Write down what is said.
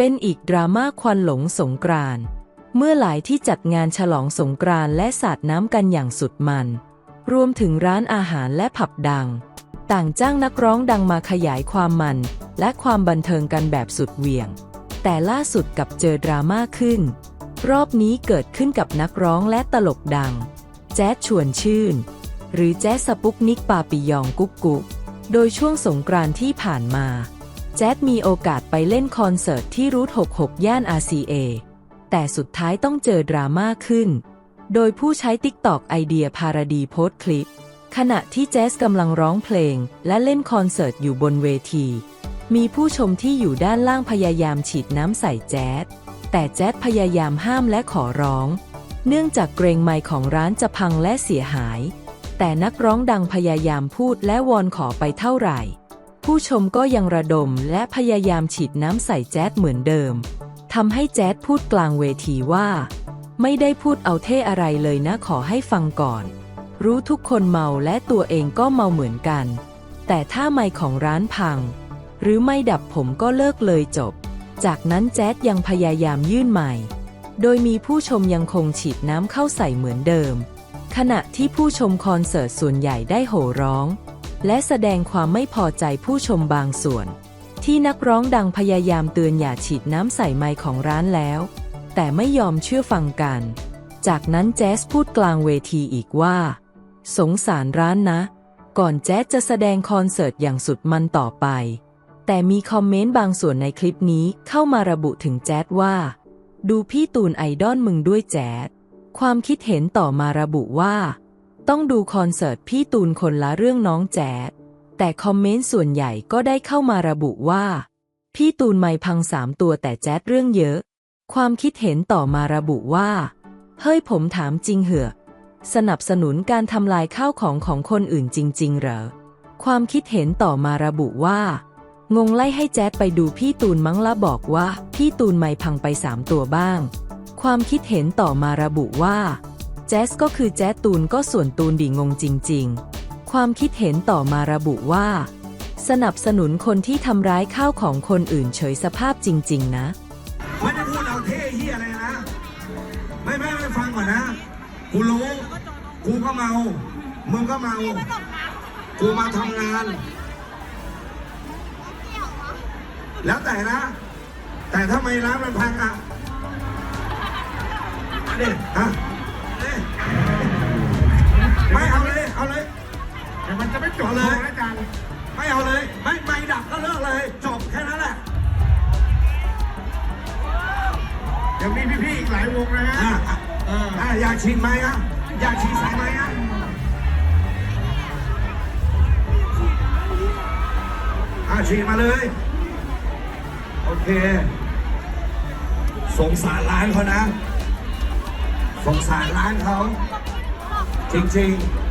เป็นอีกดราม่าควันหลงสงกรานเมื่อหลายที่จัดงานฉลองสงกรานและสาดน้ำกันอย่างสุดมัน รวมถึงร้านอาหารและผับดัง ต่างจ้างนักร้องดังมาขยายความมัน และความบันเทิงกันแบบสุดเหวี่ยง แต่ล่าสุดกลับเจอดราม่าขึ้น รอบนี้เกิดขึ้นกับนักร้องและตลกดัง แจ๊ดชวนชื่น หรือแจ๊สสปุกนิกปาปิยองกุ๊กกุ๊กโดยช่วงสงกรานที่ผ่านมา แจ๊ดมีโอกาสไปเล่นคอนเสิร์ตที่รูท66 ย่าน RCA แต่สุดท้ายต้องเจอดราม่าขึ้น โดยผู้ใช้ติ๊กตอกไอเดียพาราดีโพสต์คลิป ขณะที่แจ๊สกำลังร้องเพลง และเล่นคอนเสิร์ตอยู่บนเวที มีผู้ชมที่อยู่ด้านล่างพยายามฉีดน้ำใส่แจ๊ดแต่แจ๊ดพยายามห้ามและขอร้อง เนื่องจากเกรงไมค์ของร้านจะพังและเสียหาย แต่นักร้องดังพยายามพูดและวอนขอไปเท่าไหร่ ผู้ชมก็ยังระดมและพยายามฉีดน้ำใส่แจ๊ดเหมือนเดิมทำให้แจ๊ดพูดกลางเวทีว่า ไม่ได้พูดเอาเท่อะไรเลยนะขอให้ฟังก่อน รู้ทุกคนเมาและตัวเองก็เมาเหมือนกัน แต่ถ้าไมค์ของร้านพัง หรือไม่ดับผมก็เลิกเลยจบ จากนั้นแจ๊ดยังพยายามยื่นไมค์โดยมีผู้ชมยังคงฉีดน้ำเข้าใส่เหมือนเดิม ขณะที่ผู้ชมคอนเสิร์ตส่วนใหญ่ได้โห่ร้อง และแสดงความไม่พอใจผู้ชมบางส่วน ที่นักร้องดังพยายามเตือนอย่าฉีดน้ำใส่ไมค์ของร้านแล้ว แต่ไม่ยอมเชื่อฟังกัน จากนั้นแจ๊สพูดกลางเวทีอีกว่า สงสารร้านนะ ก่อนแจ๊สจะแสดงคอนเสิร์ตอย่างสุดมันต่อไป แต่มีคอมเมนต์บางส่วนในคลิปนี้เข้ามาระบุถึงแจ๊ดว่า ดูพี่ตูนไอดอลมึงด้วยแจ๊ดความคิดเห็นต่อมาระบุว่า ต้องดูคอนเสิร์ตพี่ตูนคนละเรื่องน้องแจ๊ดแต่คอมเมนต์ส่วนใหญ่ก็ได้เข้ามาระบุว่า พี่ตูนไม่พังสามตัวแต่แจ๊ดเรื่องเยอะ ความคิดเห็นต่อมาระบุว่า เฮ้ยผมถามจริงเหอะ สนับสนุนการทำลายข้าวของของคนอื่นจริง ๆ เหรอ ความคิดเห็นต่อมาระบุว่า งงไล่ให้แจ๊ดไปดูพี่ตูนมั้งละบอกว่า พี่ตูนไม่พังไปสามตัวบ้าง ความคิดเห็นต่อมาระบุว่า แจ๊สก็คือแจ๊สตูนก็ส่วนตูนดีงงจริง ๆ ความคิดเห็นต่อมาระบุว่า สนับสนุนคนที่ทำร้ายข้าวของคนอื่นเฉยสภาพจริง ๆ นะ ไม่ได้พูดเอาเท่เฮียอะไรนะ ไม่ไม่ไม่ฟังก่อนนะ กูรู้ กูก็เมา มึงก็เมา กูมาทำงาน แล้วแต่นะ แต่ถ้าไม่ร้านมันพังอะนี่ฮะาจารย์ไม่เอาเลย ไม่ไม่ดับก็เลิกเลย จบแค่นั้นแหละยังมีพี่ๆอีกหลายวงนะฮะอะเอออะอยากฉีดไหมอะอยากฉีดสายไหมอะอะฉีดมาเลย โอเค สงสารร้านเขานะ สงสารร้านเขา จริงๆ